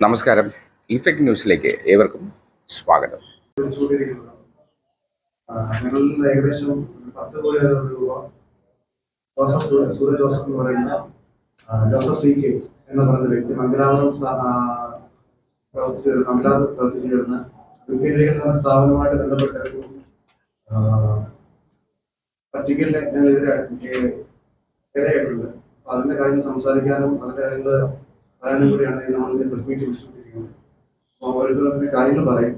നമസ്കാരം. ഇഫക്ട് ന്യൂസിലേക്ക് ഏവർക്കും സ്വാഗതം. ഏകദേശം പത്ത് കോടിയോളം രൂപ സൂര്യ എന്ന് പറയുന്ന സി കെ പറയുന്ന വ്യക്തി മംഗലാപുരം പ്രവർത്തിച്ച് മംഗലാപുരം പ്രവർത്തിച്ചു വരുന്ന വിക്കിലീഗ് എന്ന് സ്ഥാപനവുമായിട്ട് ബന്ധപ്പെട്ട ഒരു പറ്റിക്കലിനെ ഞങ്ങൾ എതിരെ അപ്പൊ അതിന്റെ കാര്യങ്ങൾ സംസാരിക്കാനും അതിന്റെ കാര്യങ്ങൾ പറയാനും കൂടിയാണ് നമ്മൾ ഇതിന്റെ പ്രസ് മീറ്റ് വിളിച്ചുകൊണ്ടിരിക്കുന്നത്? അപ്പോൾ ഓരോരുത്തരും കാര്യങ്ങൾ പറയും.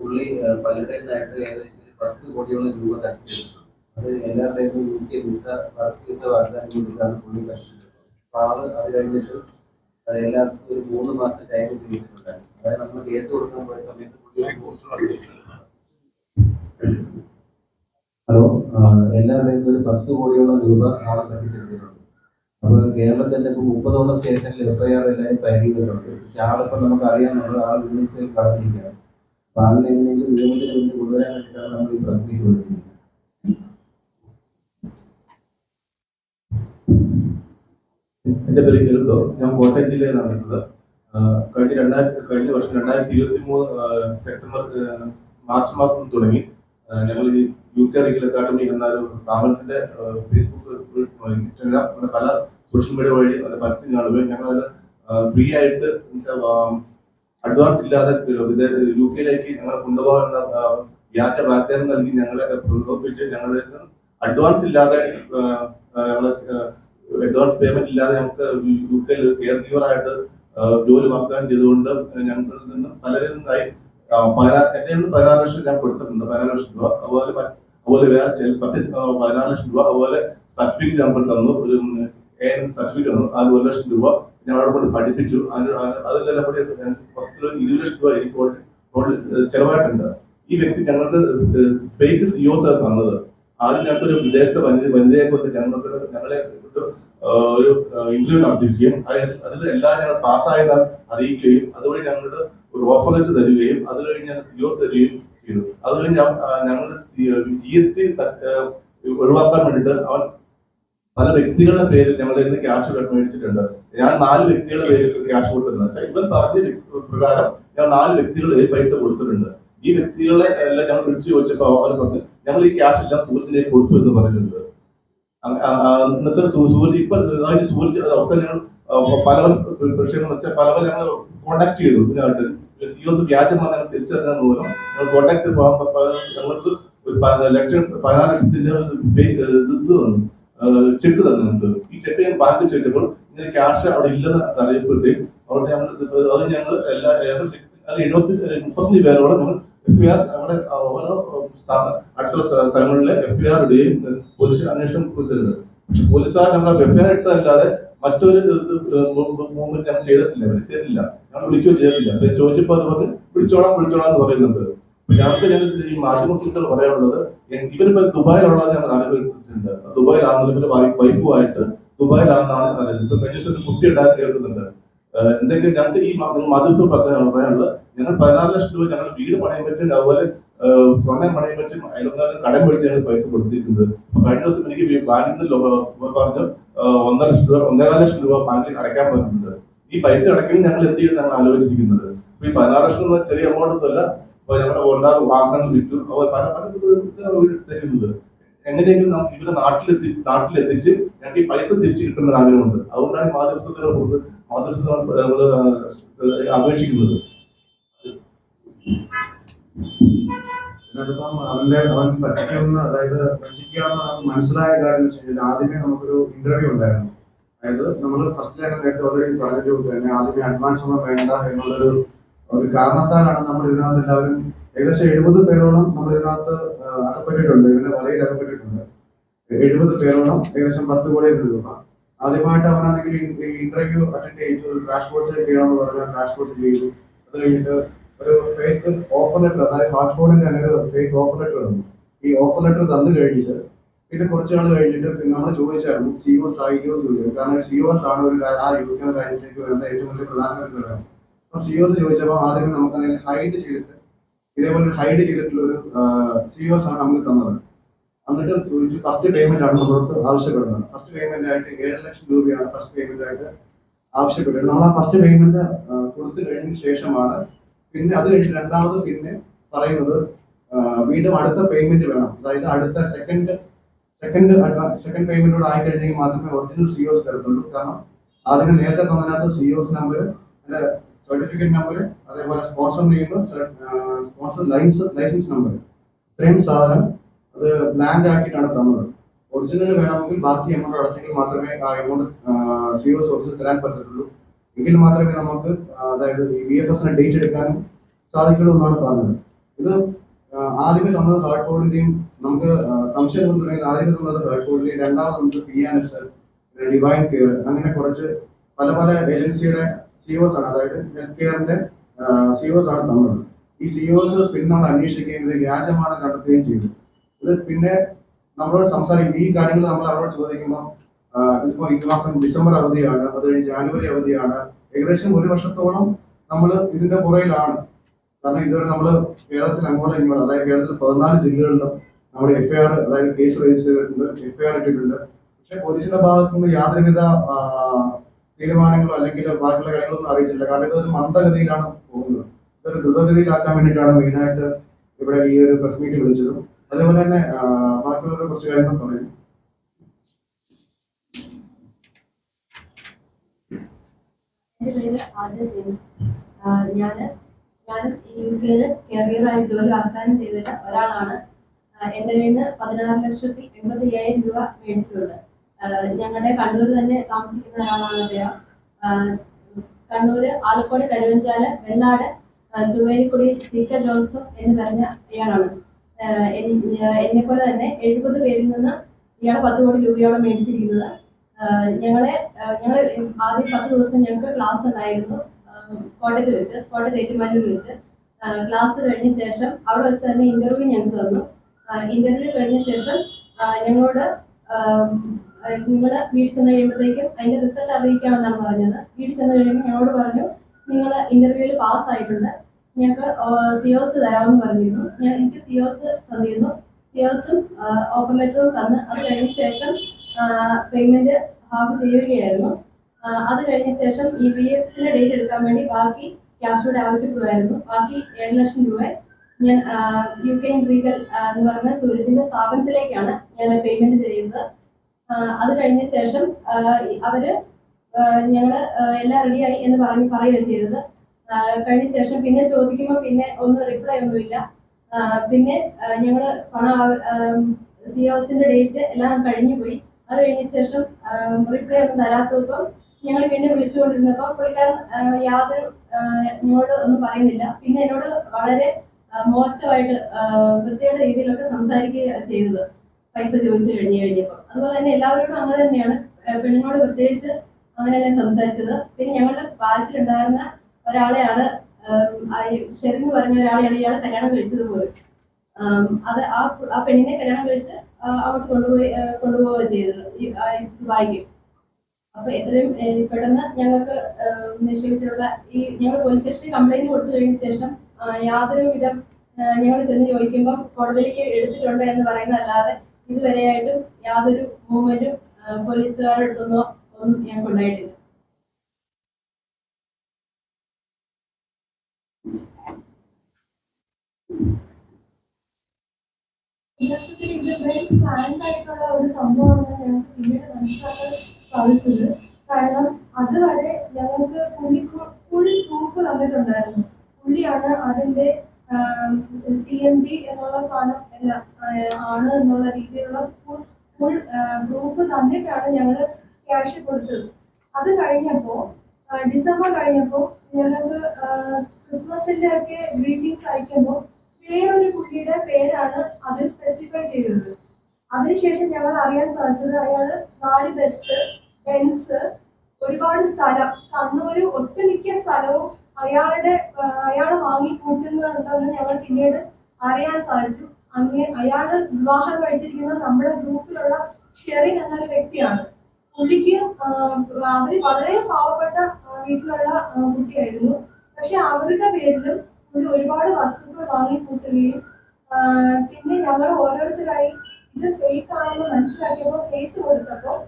പുള്ളി പലരുടെ നിന്നായിട്ട് ഏകദേശം ഒരു പത്ത് കോടിയോളം രൂപ തട്ടിച്ചിട്ടുണ്ട് അത് എല്ലാവരുടെയും U K visa work visa വാഗ്ദാനം ചെയ്തിട്ടാണ് പുള്ളി തട്ടിച്ചിട്ടുള്ളത് അപ്പൊ അത് കഴിഞ്ഞിട്ട് എല്ലാവർക്കും ഒരു മൂന്ന് മാസം ടൈം ചോദിച്ചിട്ടുണ്ടായിരുന്നു അതായത് നമ്മൾ കേസ് കൊടുക്കാൻ പോയ സമയത്ത് പുള്ളി ഒരു എല്ലാവരുടെയും ഒരു പത്ത് കോടിയോളം രൂപ ആളെ പറ്റിച്ചെടുത്തിട്ടുണ്ട്. അപ്പൊ കേരളത്തിന്റെ ഇപ്പൊ മുപ്പതോളം സ്റ്റേഷനിൽ എഫ്ഐആർ എല്ലാവരും ഫയൽ ചെയ്തിട്ടുണ്ട്. പക്ഷെ ആളിപ്പോ നമുക്ക് അറിയാമെന്നുള്ളത് ആൾ വിദേശത്തേക്ക് കടന്നിരിക്കുകയാണ്. അപ്പൊ ആളിനെ എങ്ങനെയെങ്കിലും നിയമത്തിന് മുന്നിൽ കൊണ്ടുവരാൻ വേണ്ടിയിട്ടാണ് നമ്മൾ ഈ പ്രസ് മീറ്റ് വിളിച്ചിരിക്കുന്നത് എന്റെ പേര് കേൾക്കോ ഞാൻ കോട്ടയം ജില്ലയിൽ നിന്നാണ് കഴിഞ്ഞ രണ്ടായിരത്തി കഴിഞ്ഞ വർഷം രണ്ടായിരത്തി ഇരുപത്തി മൂന്ന് സെപ്റ്റംബർ മാർച്ച് മാസം തുടങ്ങി ഞങ്ങൾ ഈ യു കെ റീഗൽ അക്കാദമി എന്ന ഒരു സ്ഥാപനത്തിന്റെ ഫേസ്ബുക്ക് ഇൻസ്റ്റഗ്രാം പല സോഷ്യൽ മീഡിയ വഴി പല പരസ്യം കാണുകയും ഞങ്ങൾ അത് ഫ്രീ ആയിട്ട് അഡ്വാൻസ് ഇല്ലാതെ യു കെയിലേക്ക് ഞങ്ങളെ കൊണ്ടുപോകാൻ വ്യാജ വാഗ്ദാനം നൽകി ഞങ്ങളെ പ്രലോഭിപ്പിച്ച് ഞങ്ങളുടെ അഡ്വാൻസ് ഇല്ലാതെ ആഹ് അഡ്വാൻസ് പേയ്മെന്റ് ഇല്ലാതെ നമുക്ക് യു കെയിൽ കെയർ ഗീവർ ആയിട്ട് ജോലി വാഗ്ദാനം ചെയ്തുകൊണ്ട് ഞങ്ങളിൽ നിന്ന് പലരിൽ നിന്നായി പതിനാറ് പതിനാ- എന്റെ നിന്ന് പതിനാറ് ലക്ഷം ഞാൻ കൊടുത്തിട്ടുണ്ട് പതിനാറ് ലക്ഷം രൂപ. അതുപോലെ അതുപോലെ വേറെ ആ, പതിനാറ് ലക്ഷം രൂപ അതുപോലെ സർട്ടിഫിക്കറ്റ് നമുക്ക് തന്നു. ഒരു സർട്ടിഫിക്കറ്റ് തന്നു. അത് ഒരു ലക്ഷം രൂപ ഞാൻ അവിടെ കൊണ്ട് പഠിപ്പിച്ചു. അതിലെല്ലാം കൂടി പത്ത് ഇരുപത് ലക്ഷം രൂപ എനിക്ക് ടോട്ടൽ ചെലവായിട്ടുണ്ട്. ഈ വ്യക്തി ഞങ്ങൾക്ക് ഫേക്ക് സിഒസ് ആണ് തന്നത്. ആദ്യം ഞങ്ങൾക്ക് ഒരു വിദേശത്തെ വനിത വനിതയെ കൊണ്ട് ഞങ്ങൾക്ക് ഞങ്ങളെ ഒരു ഇന്റർവ്യൂ നടത്തിയിരിക്കുകയും അത് അതിൽ എല്ലാം ഞങ്ങൾ പാസ്സായതാണ് അറിയിക്കുകയും അതുവഴി ഞങ്ങളുടെ ഒരു ഓഫർ ലെറ്റർ തരികയും അത് കഴിഞ്ഞ് ഞങ്ങൾ സിഒസ് തരികയും ചെയ്തു. അത് കഴിഞ്ഞ് അവൻ, ആ, ഞങ്ങളുടെ ജി എസ് ടി ഒഴിവാക്കാൻ വേണ്ടിയിട്ട് അവൻ പല വ്യക്തികളുടെ പേരിൽ ഞങ്ങളുടെ ഇന്ന് ക്യാഷ് മേടിച്ചിട്ടുണ്ട്. ഞാൻ നാല് വ്യക്തികളുടെ പേരിൽ ക്യാഷ് കൊടുത്തിട്ടുണ്ട്. ഇവൻ പറഞ്ഞ പ്രകാരം ഞാൻ നാല് വ്യക്തികളുടെ പൈസ കൊടുത്തിട്ടുണ്ട്. ഈ വ്യക്തികളെ എല്ലാം ഞങ്ങൾ വിളിച്ചു ചോദിച്ചപ്പോൾ അവർ പറഞ്ഞു ഞങ്ങൾ ഈ ക്യാഷ് എല്ലാം സുഹൃത്തിലേക്ക് കൊടുത്തു എന്ന് പറയുന്നുണ്ട്. എന്നിട്ട് സൂരജ് ഇപ്പൊ സൂരജ് അവസാനം ഞങ്ങൾ ആ, പല പല പ്രശ്നങ്ങൾ വെച്ചാൽ പല പല ഞങ്ങൾ കോണ്ടാക്ട് ചെയ്തു. ഇതിനായിട്ട് സിഒസ് വ്യാജമാണ് ഞങ്ങൾ തിരിച്ചറിഞ്ഞ മൂലം ഞങ്ങൾ കോണ്ടാക്ട് ഞങ്ങൾക്ക് ഒരു ലക്ഷം പതിനാറ് ലക്ഷത്തിന്റെ ഇത് തന്നു. ചെക്ക് തന്നു ഞങ്ങൾക്ക്. ഈ ചെക്ക് ഞാൻ ബാങ്കിൽ ചോദിച്ചപ്പോൾ ഇങ്ങനെ ക്യാഷ് അവിടെ ഇല്ലെന്ന് അറിയപ്പെടുകയും അവിടെ ഞങ്ങൾ അത് ഞങ്ങൾ എല്ലാ എഴുപത്തി മുപ്പത്തഞ്ച് പേരോളം ഞങ്ങൾ എഫ് ഐ ആർ അവിടെ ഓരോ അടുത്തുള്ള സ്ഥ- സ്ഥലങ്ങളിലെ എഫ് ഐ ആർ ഇടുകയും പോലീസ് അന്വേഷണം കൊടുത്തിരുന്നത് പക്ഷെ പോലീസുകാർ നമ്മളെ എഫ് ഐ ആർ ഇട്ടതല്ലാതെ മറ്റൊരു മൂവ്മെന്റ് ഞാൻ ചെയ്തിട്ടില്ല ഇവർ ചെയ്തിട്ടില്ല. ഞാൻ വിളിക്കുകയോ ചെയ്തിട്ടില്ല. അപ്പൊ ചോദിച്ചപ്പോൾ അവർ വിളിച്ചോളാം വിളിച്ചോളാം എന്ന് പറയുന്നുണ്ട്. ഞങ്ങൾക്ക് ഞാൻ ഈ മാധ്യമ സുഹൃത്തുക്കൾ പറയാനുള്ളത് ഇവരിപ്പോ ദുബായിലുള്ളത് ഞങ്ങൾ ദുബായിൽ ദുബായിലാണെന്ന് ഇവർ വൈഫുമായിട്ട് ദുബായിലാണെന്നാണ് അറിയുന്നത്. കഴിഞ്ഞ ദിവസം കുട്ടി ഉണ്ടായി കേൾക്കുന്നുണ്ട്. എന്തെങ്കിലും ഞങ്ങൾക്ക് ഈ മാധ്യമ പറയാനുള്ളത് ഞങ്ങൾ പതിനാറ് ലക്ഷം രൂപ ഞങ്ങൾ വീട് പണയം വെച്ചും അതുപോലെ സ്വർണം പണയം വെച്ചും അയൽക്കാർക്ക് കടം മേടിച്ച് ഞങ്ങൾ പൈസ കൊടുത്തിരിക്കുന്നത് കഴിഞ്ഞ ദിവസം എനിക്ക് ബാങ്കിൽ നിന്ന് പറഞ്ഞു ഒന്നര ലക്ഷം രൂപ ഒന്നേകാല ലക്ഷം രൂപ ബാങ്കിൽ അടയ്ക്കാൻ പറ്റുന്നുണ്ട് ഈ പൈസ അടയ്ക്കുമ്പോൾ ഞങ്ങൾ എന്ത് ചെയ്യും ഞങ്ങൾ ആലോചിച്ചിരിക്കുന്നത്? അപ്പൊ ഈ പതിനാറ് ലക്ഷം രൂപ ചെറിയ എമൗണ്ട് ഒന്നും അല്ല അപ്പൊ ഞങ്ങളുടെ ഉണ്ടാകുന്ന വാഹനങ്ങൾ വിറ്റു. അവർ പല പല തരുന്നത് എങ്ങനെയെങ്കിലും നമുക്ക് ഇവരെ നാട്ടിലെത്തി നാട്ടിലെത്തിച്ച് ഞങ്ങൾക്ക് ഈ പൈസ തിരിച്ചു കിട്ടുന്ന ആഗ്രഹമുണ്ട്. അതുകൊണ്ടാണ് ഈ മാധ്യമത്തിൽ മാധ്യമത്തിൽ അപേക്ഷിക്കുന്നത്. അതിനകത്തിപ്പം അവന്റെ അവൻ പറ്റിക്കുന്ന അതായത് പറ്റിക്കാന്ന് മനസ്സിലായ കാര്യം ആദ്യമേ നമുക്കൊരു ഇന്റർവ്യൂ ഉണ്ടായിരുന്നു. അതായത് നമ്മൾ ഫസ്റ്റ് ലൈൻ നേരത്തെ ഓൾറെഡി പറഞ്ഞിട്ട് തന്നെ ആദ്യമേ അഡ്വാൻസ് ഒന്നും വേണ്ട എന്നുള്ളൊരു ഒരു കാരണത്താലാണ് നമ്മൾ ഇതിനകത്ത് എല്ലാവരും ഏകദേശം എഴുപത് പേരോളം നമ്മൾ ഇതിനകത്ത് അകപ്പെട്ടിട്ടുണ്ട്. ഇവന്റെ വലയിൽ അകപ്പെട്ടിട്ടുണ്ട്. എഴുപത് പേരോളം ഏകദേശം പത്ത് കോടി രൂപ ആദ്യമായിട്ട് അവനാണെങ്കിൽ ഇന്റർവ്യൂ അറ്റൻഡ് ചെയ്തു ക്രാഷ് കോഴ്സ് ചെയ്യണമെന്ന് പറഞ്ഞാൽ ക്രാഷ് കോഴ്സ് ചെയ്തു. അത് കഴിഞ്ഞിട്ട് ഒരു ഫേസ്ബുക്ക് ഓഫർ ലെറ്റർ അതായത് പാസ്പോർട്ടിന്റെ തന്നെ ഒരു ഫേക്ക് ഓഫർ ലെറ്റർ തന്നു ഈ ഓഫർ ലെറ്റർ തന്നു കഴിഞ്ഞിട്ട് പിന്നെ കുറച്ച് നാൾ കഴിഞ്ഞിട്ട് പിന്നെ നമ്മൾ ചോദിച്ചായിരുന്നു സിഒസ് സഹായിക്കുമോ എന്ന് ചോദിച്ചത് കാരണം സി ഒസ് ആണ് ഒരു ആ യുവക്കുന്ന കാര്യത്തിലേക്ക് വരുന്ന ഏറ്റവും വലിയ പ്രധാന ഒരു ഘടകം. അപ്പം എസ് ചോദിച്ചപ്പോൾ ആദ്യം നമുക്ക് ഹൈഡ് ചെയ്തിട്ട് ഇതേപോലെ ഹൈഡ് ചെയ്തിട്ടുള്ള ഒരു സി ഒസ് ആണ് നമുക്ക് തന്നത്. എന്നിട്ട് ചോദിച്ചു ഫസ്റ്റ് പേയ്മെന്റ് ആണ് നമ്മളോട് ആവശ്യപ്പെടുന്നത്. ഫസ്റ്റ് പേയ്മെന്റ് ആയിട്ട് ഏഴ് ലക്ഷം രൂപയാണ് ഫസ്റ്റ് പേയ്മെന്റ് ആയിട്ട് ആവശ്യപ്പെട്ടത് നമ്മൾ ആ ഫസ്റ്റ് പേയ്മെന്റ് കൊടുത്തു കഴിഞ്ഞ ശേഷമാണ് പിന്നെ അത് കഴിഞ്ഞ് രണ്ടാമത് പിന്നെ പറയുന്നത് വീണ്ടും അടുത്ത പേയ്മെന്റ് വേണം. അതായത് അടുത്ത സെക്കൻഡ് സെക്കൻഡ് സെക്കൻഡ് പേയ്മെന്റോട് ആയി കഴിഞ്ഞെങ്കിൽ മാത്രമേ ഒറിജിനൽ സിഒസ് തരത്തുള്ളൂ. കാരണം അതിന് നേരത്തെ തന്നതിനകത്ത് സിഒസ് നമ്പർ അതിന്റെ സർട്ടിഫിക്കറ്റ് നമ്പർ അതേപോലെ sponsor name sponsor lines licence number ഇത്രയും സാധനം അത് ബ്ലാങ്ക് ആക്കിയിട്ടാണ് തന്നത്. ഒറിജിനൽ വേണമെങ്കിൽ ബാക്കി എമൗണ്ട് അടച്ചെങ്കിൽ മാത്രമേ ആ എമൗണ്ട് സിഒസ് ഒറിജിനൽ തരാൻ പറ്റത്തുള്ളൂ. എങ്കിൽ മാത്രമേ നമുക്ക് അതായത് ഈ ബി എഫ് എസിനെ ഡേറ്റ് എടുക്കാനും സാധിക്കുള്ളൂ എന്നാണ് പറഞ്ഞത്. ഇത് ആദ്യമേ തന്നത് ഹാർഡ് കോഡിന്റെയും നമുക്ക് സംശയം എന്ന് പറയുന്നത് ആദ്യമേ തന്നത് ഹാർഡ് കോഡിന്റെയും രണ്ടാമത് നമുക്ക് P N S divine care അങ്ങനെ കുറച്ച് പല പല ഏജൻസിയുടെ സിഒസ് ആണ്. അതായത് ഹെൽത്ത് കെയറിന്റെ സിഒസ് ആണ് തന്നത്. ഈ സിഒസ് പിന്നെ നമ്മൾ അന്വേഷിക്കുകയും ഇത് വ്യാജമാണ് കണ്ടെത്തുകയും ചെയ്തു. ഇത് പിന്നെ നമ്മളോട് സംസാരിക്കും. ഈ കാര്യങ്ങൾ നമ്മൾ അവരോട് ചോദിക്കുമ്പോൾ ഇതിപ്പോ ഈ മാസം ഡിസംബർ അവധിയാണ് അത് കഴിഞ്ഞ് ജാനുവരി അവധിയാണ്. ഏകദേശം ഒരു വർഷത്തോളം നമ്മൾ ഇതിന്റെ പുറയിലാണ്. കാരണം ഇതുവരെ നമ്മൾ കേരളത്തിൽ അങ്ങോളം ഇങ്ങോട്ട് അതായത് കേരളത്തിൽ പതിനാല് ജില്ലകളിലും നമ്മുടെ എഫ്ഐആർ അതായത് കേസ് രജിസ്റ്റർ ചെയ്തിട്ടുണ്ട് എഫ്ഐആർ ഇട്ടിട്ടുണ്ട്. പക്ഷെ പോലീസിന്റെ ഭാഗത്തു നിന്ന് യാതൊരുവിധ തീരുമാനങ്ങളോ അല്ലെങ്കിൽ ബാക്കിയുള്ള കാര്യങ്ങളൊന്നും അറിയിച്ചില്ല കാരണം ഇതൊരു മന്ദഗതിയിലാണ് പോകുന്നത്. ഇതൊരു ദ്രുതഗതിയിലാക്കാൻ വേണ്ടിയിട്ടാണ് മെയിനായിട്ട് ഇവിടെ ഈ ഒരു പ്രസ് മീറ്റ് വിളിച്ചതും. അതേപോലെ തന്നെ ബാക്കിയുള്ളവരെ കുറച്ച് കാര്യങ്ങൾ പറയും എന്റെ പേര് ആദ്യ ജെയിംസ്. ഞാൻ ഞാനും യു കെയിൽ കരിയറായി ജോലി വാഗ്ദാനം ചെയ്തിട്ട ഒരാളാണ്. എന്റെ കയ്യിൽ നിന്ന് പതിനാറ് ലക്ഷത്തി എൺപത്തി അയ്യായിരം രൂപ മേടിച്ചിട്ടുണ്ട്. ഞങ്ങളുടെ കണ്ണൂർ തന്നെ താമസിക്കുന്ന ഒരാളാണ് അദ്ദേഹം. Kannur Alakode Karuvanchal Vellad ചുവേലിക്കുടി C K Joseph എന്ന് പറഞ്ഞ ഇയാളാണ് എന്നെ പോലെ തന്നെ എഴുപത് പേരിൽ നിന്ന് ഇയാൾ പത്ത് കോടി രൂപയോളം മേടിച്ചിരിക്കുന്നത്. ഞങ്ങളെ ഞങ്ങൾ ആദ്യം പത്ത് ദിവസം ഞങ്ങൾക്ക് ക്ലാസ് ഉണ്ടായിരുന്നു കോട്ടയത്ത് വെച്ച് കോട്ടയത്ത് ഏറ്റുമാനൂർ വെച്ച്. ക്ലാസ് കഴിഞ്ഞ ശേഷം അവിടെ വെച്ച് തന്നെ ഇന്റർവ്യൂ ഞങ്ങൾക്ക് തന്നു. ഇന്റർവ്യൂ കഴിഞ്ഞ ശേഷം ഞങ്ങളോട് നിങ്ങൾ വീട്ടിൽ ചെന്ന് കഴിയുമ്പോഴത്തേക്കും അതിന്റെ റിസൾട്ട് അറിയിക്കാമെന്നാണ് പറഞ്ഞത്. വീട്ടിൽ ചെന്ന് കഴിയുമ്പോൾ ഞങ്ങളോട് പറഞ്ഞു നിങ്ങൾ ഇന്റർവ്യൂവിൽ പാസ് ആയിട്ടുണ്ട്. ഞങ്ങൾക്ക് സിയോസ് തരാമെന്ന് പറഞ്ഞിരുന്നു. ഞാൻ എനിക്ക് സിയോസ് തന്നിരുന്നു. സിയോസും ഓപ്പർ ലെറ്ററും തന്ന്. അത് കഴിഞ്ഞ ശേഷം പേയ്മെന്റ് ഹാഫ് ചെയ്യുകയായിരുന്നു. അത് കഴിഞ്ഞ ശേഷം ഈ എഫ് എഫ്സിന്റെ ഡേറ്റ് എടുക്കാൻ വേണ്ടി ബാക്കി ക്യാഷ് കൂടെ ആവശ്യപ്പെടുമായിരുന്നു. ബാക്കി ഏഴ് ലക്ഷം രൂപ ഞാൻ യു കെ റീഗൽ എന്ന് പറഞ്ഞ സൂരജിന്റെ സ്ഥാപനത്തിലേക്കാണ് ഞാൻ പേയ്മെന്റ് ചെയ്യുന്നത്. അത് കഴിഞ്ഞ ശേഷം അവർ ഞങ്ങൾ എല്ലാം റെഡിയായി എന്ന് പറഞ്ഞ് പറയുകയാണ് ചെയ്തത്. കഴിഞ്ഞ ശേഷം പിന്നെ ചോദിക്കുമ്പോൾ പിന്നെ ഒന്ന് റിപ്ലൈ ഒന്നുമില്ല പിന്നെ ഞങ്ങൾ പണം സി ഓസിന്റെ ഡേറ്റ് എല്ലാം കഴിഞ്ഞു പോയി അത് കഴിഞ്ഞ ശേഷം റിപ്ലൈ ഒന്നും തരാത്തപ്പം ഞങ്ങൾ വീണ്ടും വിളിച്ചുകൊണ്ടിരുന്നപ്പോൾ പുള്ളിക്കാരൻ യാതൊരു ഞങ്ങളോട് ഒന്നും പറയുന്നില്ല. പിന്നെ എന്നോട് വളരെ മോശമായിട്ട് വൃത്തിയുടെ രീതിയിലൊക്കെ സംസാരിക്കുക ചെയ്തത്. പൈസ ചോദിച്ചു കഴിഞ്ഞു കഴിഞ്ഞപ്പോൾ അതുപോലെ തന്നെ എല്ലാവരോടും അങ്ങനെ തന്നെയാണ് പെണ്ണിനോട് പ്രത്യേകിച്ച് അങ്ങനെ തന്നെ സംസാരിച്ചത്. പിന്നെ ഞങ്ങളുടെ ബാച്ചിലുണ്ടായിരുന്ന ഒരാളെയാണ് ശരി എന്ന് പറഞ്ഞ ഒരാളെയാണ് ഇയാൾ കല്യാണം കഴിച്ചത് പോലും അത് ആ ആ പെണ്ണിനെ കല്യാണം കഴിച്ച് അങ്ങോട്ട് കൊണ്ടുപോയി കൊണ്ടുപോവുക ചെയ്തത് ദുബായിക്ക് അപ്പൊ എത്രയും പെട്ടെന്ന് ഞങ്ങൾക്ക് നിക്ഷേപിച്ചിട്ടുള്ള ഈ ഞങ്ങൾ പോലീസ് സ്റ്റേഷനിൽ കംപ്ലൈന്റ് കൊടുത്തു കഴിഞ്ഞ ശേഷം യാതൊരു വിധം ഞങ്ങൾ ചെന്ന് ചോദിക്കുമ്പോൾ കോടതിയിലേക്ക് എടുത്തിട്ടുണ്ട് എന്ന് പറയുന്നതല്ലാതെ ഇതുവരെയായിട്ടും യാതൊരു മൂവ്മെന്റും പോലീസുകാരുടെ അടുത്തൊന്നോ ഒന്നും ഞങ്ങൾക്ക് ഉണ്ടായിട്ടില്ല യഥാർത്ഥത്തിൽ ഇത് പ്ലാൻഡ് ആയിട്ടുള്ള ഒരു സംഭവമാണ് ഞങ്ങൾക്ക് പിന്നീട് മനസ്സിലാക്കാൻ സാധിച്ചത്. കാരണം അതുവരെ ഞങ്ങൾക്ക് പുള്ളി ഫുൾ പ്രൂഫ് തന്നിട്ടുണ്ടായിരുന്നു. പുള്ളിയാണ് അതിന്റെ സി എം ഡി എന്നുള്ള സാധനം എല്ലാം ആണ് എന്നുള്ള രീതിയിലുള്ള ഫുൾ ഫുൾ പ്രൂഫ് തന്നിട്ടാണ് ഞങ്ങൾ ക്യാഷ് കൊടുത്തത്. അത് കഴിഞ്ഞപ്പോൾ ഡിസംബർ കഴിഞ്ഞപ്പോൾ ഞങ്ങൾക്ക് ക്രിസ്മസിന്റെ ഒക്കെ ഗ്രീറ്റിംഗ്സ് അയക്കുമ്പോൾ പേരാണ് അതിൽ സ്പെസിഫൈ ചെയ്തത്. അതിനുശേഷം ഞങ്ങൾ അറിയാൻ സാധിച്ചത് അയാൾ നാല് ബസ് ബെൻസ് ഒരുപാട് സ്ഥലം. കണ്ണൂര് ഒട്ടുമിക്ക സ്ഥലവും അയാളുടെ അയാൾ വാങ്ങി കൂട്ടുന്നുണ്ടെന്ന് ഞങ്ങൾ പിന്നീട് അറിയാൻ സാധിച്ചു. അങ്ങനെ അയാൾ വിവാഹം കഴിച്ചിരിക്കുന്നത് നമ്മുടെ ഗ്രൂപ്പിലുള്ള ഷെറിൻ എന്നൊരു വ്യക്തിയാണ്. പുള്ളിക്ക് അവർ വളരെ പാവപ്പെട്ട വീട്ടിലുള്ള കുട്ടിയായിരുന്നു. പക്ഷെ അവരുടെ പേരിലും പുള്ളി ഒരുപാട് വസ്തുക്കൾ വാങ്ങി കൂട്ടുകയും പിന്നെ ഞങ്ങൾ ഓരോരുത്തരായി ഇത് ഫേക്ക് ആണെന്ന് മനസ്സിലാക്കിയപ്പോൾ കേസ് കൊടുത്തപ്പോൾ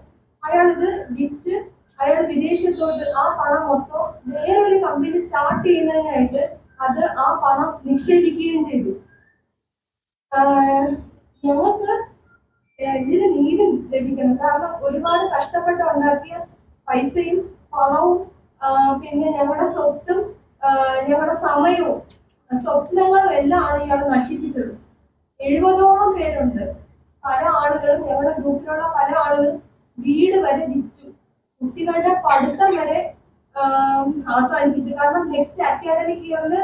അയാൾ ഇത് വിറ്റ് അയാൾ വിദേശത്തോട്ട് ആ പണം മൊത്തം വേറൊരു കമ്പനി സ്റ്റാർട്ട് ചെയ്യുന്നതിനായിട്ട് അത് ആ പണം നിക്ഷേപിക്കുകയും ചെയ്തു. ഞങ്ങൾക്ക് ഇതിന് നീതി ലഭിക്കണം. കാരണം ഒരുപാട് കഷ്ടപ്പെട്ട് ഉണ്ടാക്കിയ പൈസയും പണവും പിന്നെ ഞങ്ങളുടെ സ്വത്തും ഞങ്ങളുടെ സമയവും സ്വപ്നങ്ങളും എല്ലാം ആണ് ഇയാൾ നശിപ്പിച്ചത്. എഴുപതോളം പേരുണ്ട്. പല ആളുകളും ഞങ്ങളുടെ ഗ്രൂപ്പിലുള്ള പല ആളുകളും വീട് വരെ വിറ്റു. കുട്ടികളുടെ പഠിത്തം വരെ അവസാനിപ്പിച്ചു. കാരണം നെക്സ്റ്റ് അക്കാദമിക് ഇയറിൽ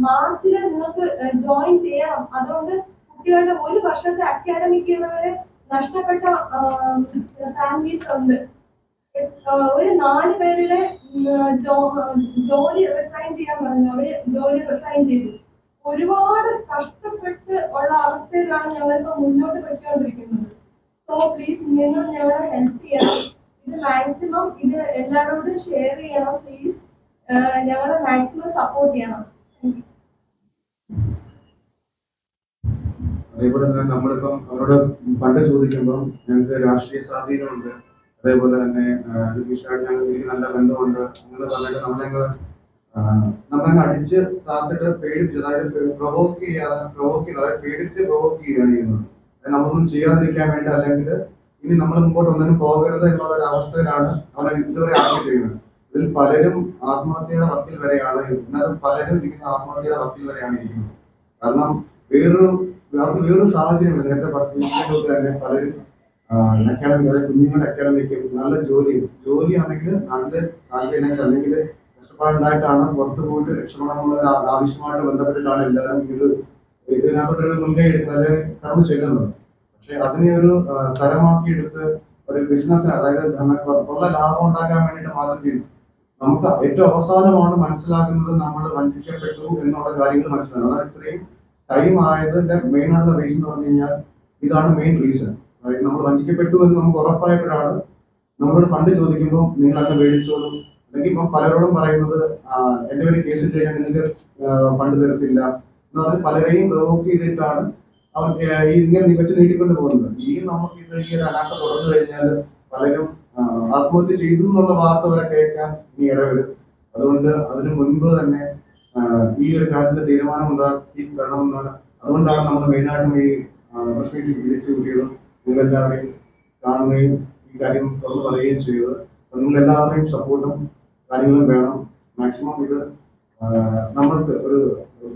മാർച്ചിൽ നിങ്ങൾക്ക് ജോയിൻ ചെയ്യണം. അതുകൊണ്ട് കുട്ടികളുടെ ഒരു വർഷത്തെ അക്കാദമിക് ഇയർ വരെ നഷ്ടപ്പെട്ട ഫാമിലീസ് ഉണ്ട്. ഒരു നാല് പേരുടെ ജോലി റിസൈൻ ചെയ്യാൻ പറഞ്ഞു. അവർ ജോലി റിസൈൻ ചെയ്തു. ഒരുപാട് കഷ്ടപ്പെട്ട് ഉള്ള അവസ്ഥയിലാണ് ഞങ്ങളിപ്പോ മുന്നോട്ട് വെച്ചുകൊണ്ടിരിക്കുന്നത് സോ പ്ലീസ് നിങ്ങൾ ഞങ്ങളെ ഹെൽപ്പ് ചെയ്യണം. ഇത് മാക്സിമം ഇത് എല്ലാവരോടും ഷെയർ ചെയ്യണം. പ്ലീസ് ഞങ്ങളെ മാക്സിമം സപ്പോർട്ട് ചെയ്യണം. അതേപോലെ തന്നെ നമ്മളിപ്പം അവരോട് ഫണ്ട് ചോദിക്കുമ്പോൾ ഞങ്ങൾക്ക് രാഷ്ട്രീയ സ്വാധീനമുണ്ട്. അതേപോലെ തന്നെ ഞങ്ങൾക്ക് നല്ല ബന്ധമുണ്ട്. അങ്ങനെ പറഞ്ഞിട്ട് നമ്മളങ്ങ് നമ്മളങ്ങ് അടിച്ച് താത്തിട്ട് പേടിപ്പിച്ച് അതായത് പ്രൊവോക്ക് ചെയ്യാതെ പ്രൊവോക്ക് ചെയ്യുന്നത് അതായത് പേടിച്ച് പ്രൊവോക്ക് ചെയ്യുകയാണ് ചെയ്യുന്നത്. നമ്മളൊന്നും ചെയ്യാതിരിക്കാൻ വേണ്ടി അല്ലെങ്കിൽ ഇനി നമ്മൾ മുമ്പോട്ട് ഒന്നിനും പോകരുത് എന്നുള്ള ഒരു അവസ്ഥയിലാണ് അവനെ ഇതുവരെ ആദ്യം ചെയ്യുന്നത്. ഇതിൽ പലരും ആത്മഹത്യയുടെ വക്കിൽ വരെയാണ് എന്നാലും പലരും ഇരിക്കുന്ന ആത്മഹത്യയുടെ വക്കിൽ വരെയാണ് ഇരിക്കുന്നത്. കാരണം വേറൊരു അവർക്ക് വേറൊരു സാഹചര്യമുണ്ട് നേരത്തെ പറഞ്ഞു തന്നെ പലരും അക്കാഡമിക് അതായത് കുഞ്ഞുങ്ങളുടെ അക്കാഡമിക്ക് നല്ല ജോലി ജോലി ആണെങ്കിൽ നാട്ടിൽ അല്ലെങ്കിൽ കഷ്ടപ്പാടുണ്ടായിട്ടാണ് പുറത്തു പോയിട്ട് രക്ഷപ്പെടണം എന്നുള്ള ആവശ്യമായിട്ട് ബന്ധപ്പെട്ടിട്ടാണ് എല്ലാവരും ഇത് ഇതിനകത്തോട്ടൊരു മുൻകൈ എടുക്കുന്നത് അല്ലെങ്കിൽ കടന്നു ചെല്ലുന്നത്. പക്ഷെ അതിനെ ഒരു തരമാക്കി എടുത്ത് ഒരു ബിസിനസ് അതായത് ഉള്ള ലാഭം ഉണ്ടാക്കാൻ വേണ്ടിയിട്ട് മാത്രം നമുക്ക് ഏറ്റവും അവസാനമാണ് മനസ്സിലാക്കുന്നത് നമ്മൾ വഞ്ചിക്കപ്പെട്ടു എന്നുള്ള കാര്യങ്ങൾ മനസ്സിലാക്കുന്നത് അതായത് ഇത്രയും ടൈം ആയതിന്റെ മെയിൻ ആയിട്ടുള്ള റീസൺ എന്ന് പറഞ്ഞു കഴിഞ്ഞാൽ ഇതാണ് മെയിൻ റീസൺ അതായത് നമ്മൾ വഞ്ചിക്കപ്പെട്ടു എന്ന് നമുക്ക് ഉറപ്പായപ്പോഴാണ് നമ്മളോട് ഫണ്ട് ചോദിക്കുമ്പോൾ നിങ്ങൾ അങ്ങ് മേടിച്ചോളൂ. അല്ലെങ്കിൽ ഇപ്പം പലരോടും പറയുന്നത് എന്റെ പേര് കേസ് ഇട്ട് കഴിഞ്ഞാൽ നിങ്ങൾക്ക് ഫണ്ട് തരത്തില്ല. എന്ന് പറഞ്ഞ് പലരെയും പ്രൊവോക്ക് ചെയ്തിട്ടാണ് അവർ ഇങ്ങനെ വെച്ച് നീട്ടിക്കൊണ്ട് പോകുന്നത്. ഈ നമുക്ക് ഇത് ഈ ഒരു അനാസ തുടർന്നു കഴിഞ്ഞാൽ പലരും ആത്മഹത്യ ചെയ്തു എന്നുള്ള വാർത്ത വരെ കേൾക്കാൻ ഇനി ഇടവരും. അതുകൊണ്ട് അതിനു മുൻപ് തന്നെ ഈ ഒരു കാര്യത്തിൽ തീരുമാനം ഉണ്ടാക്കി തരണമെന്നാണ് അതുകൊണ്ടാണ് നമ്മൾ മെയിനായിട്ടും ഈ പ്രശ്നത്തിൽ വിളിച്ചു കൂട്ടിയതും. നിങ്ങളെല്ലാവരെയും കാണുകയും ഈ കാര്യം തുറന്നു പറയുകയും ചെയ്തത് നിങ്ങളെല്ലാവരുടെയും സപ്പോർട്ടും കാര്യങ്ങളും വേണം. മാക്സിമം ഇത് നമ്മൾക്ക് ഒരു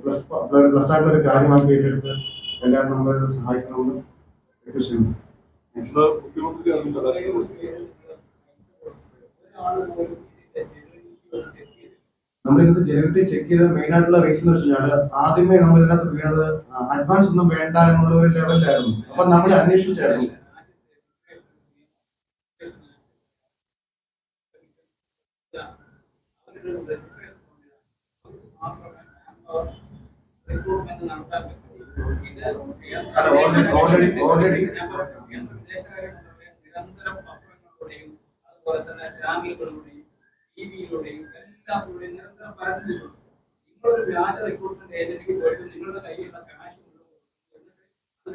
പ്ലസ് പ്ലസ് ആയിട്ടുള്ള ഒരു കാര്യമാക്കി ഏറ്റെടുത്ത് എല്ലാവരും നമ്മളെ സഹായിക്കണമെന്ന് ചെയ്യുന്നു. മുഖ്യമന്ത്രി ഇതിനകത്ത് ജനുവരി ചെക്ക് ചെയ്ത മെയിൻ ആയിട്ടുള്ള റീസൺ എന്ന് വെച്ചാൽ ആദ്യമേ നമ്മൾ ഇതിനകത്ത് വീണത് അഡ്വാൻസ് ഒന്നും വേണ്ട എന്നുള്ള ഒരു ലെവലിലായിരുന്നു അപ്പൊ നമ്മൾ അന്വേഷിച്ചായിരുന്നു. ഓൾറെഡി ഓൾറെഡി അതുപോലെ തന്നെ ചാനലുകളിലൂടെയും ടി വിയിലൂടെയും പോയിട്ട് നിങ്ങളുടെ കയ്യിലുള്ള അത്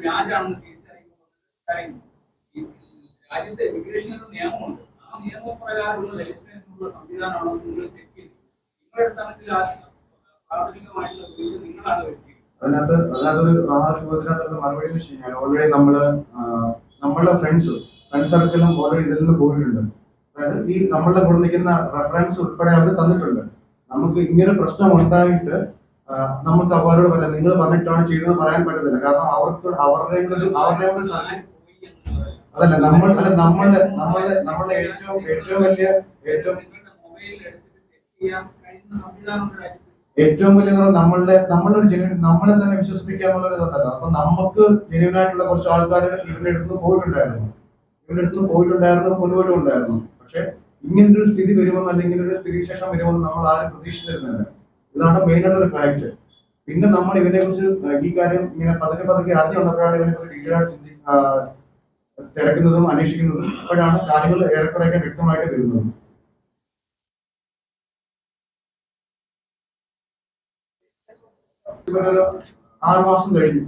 രാജ്യത്തെ ഇമിഗ്രേഷൻ നിയമമുണ്ട്. ആ നിയമപ്രകാരമുള്ള രജിസ്ട്രേഷനുള്ള സംവിധാനമാണോ നിങ്ങൾ ചെക്ക് ചെയ്ത് നിങ്ങളുടെ തലത്തിൽ പ്രാഥമികമായിട്ടുള്ള നിങ്ങളാണ് അതിനകത്ത് അതിനകത്തൊരു ആ ചോദ്യത്തിനകത്തുള്ള മറുപടി എന്ന് വെച്ച് കഴിഞ്ഞാൽ ഓൾറെഡി നമ്മൾ നമ്മളുടെ ഫ്രണ്ട്സ് ഫ്രണ്ട്സ് സർക്കിളും ഓൾറെഡി ഇതിൽ നിന്ന് പോയിട്ടുണ്ട്. അതായത് ഈ നമ്മളുടെ കൂടെ നിൽക്കുന്ന റെഫറൻസ് ഉൾപ്പെടെ അവർ തന്നിട്ടുണ്ട്. നമുക്ക് ഇങ്ങനെ പ്രശ്നം ഉണ്ടായിട്ട് നമുക്ക് അവരോട് പറയാം. നിങ്ങൾ പറഞ്ഞിട്ടാണ് ചെയ്തത് പറയാൻ പറ്റത്തില്ല. കാരണം അവർക്ക് അവരുടെ അവരുടെ അതല്ല നമ്മൾ അല്ല നമ്മളുടെ നമ്മളുടെ നമ്മളുടെ ഏറ്റവും ഏറ്റവും വലിയ ഏറ്റവും ഏറ്റവും വലിയ നമ്മളുടെ നമ്മളൊരു ജെന്യൂൻ നമ്മളെ തന്നെ വിശ്വസിപ്പിക്കാന്നുള്ള ഒരു ഇതുണ്ടല്ലോ. അപ്പൊ നമുക്ക് ജെന്യൂൻ ആയിട്ടുള്ള കുറച്ച് ആൾക്കാർ ഇവരുടെ അടുത്ത് പോയിട്ടുണ്ടായിരുന്നു. ഇവരുടെ അടുത്ത് പോയിട്ടുണ്ടായിരുന്നു മുൻപോട്ടും ഉണ്ടായിരുന്നു. പക്ഷെ ഇങ്ങനൊരു സ്ഥിതി വരുമെന്ന് അല്ലെങ്കിൽ ഒരു സ്ഥിതിവിശേഷം വരുമെന്ന് നമ്മൾ ആരും പ്രതീക്ഷിച്ചിരുന്നില്ല. ഇതാണ് മെയിൻ ആയിട്ട് ഒരു ഫാക്ട് പിന്നെ നമ്മൾ ഇതിനെ കുറിച്ച് ഈ കാര്യം ഇങ്ങനെ പതുക്കെ പതുക്കെ അറിഞ്ഞു വന്നപ്പോഴാണ് ഇതിനെ കുറിച്ച് ഡീറ്റെയിൽ ആയിട്ട് ചിന്തി തിരക്കുന്നതും അന്വേഷിക്കുന്നതും അപ്പോഴാണ് കാര്യങ്ങൾ ഏറെക്കുറെയൊക്കെ വ്യക്തമായിട്ട് വരുന്നത്. ആറ് മാസം കഴിഞ്ഞു.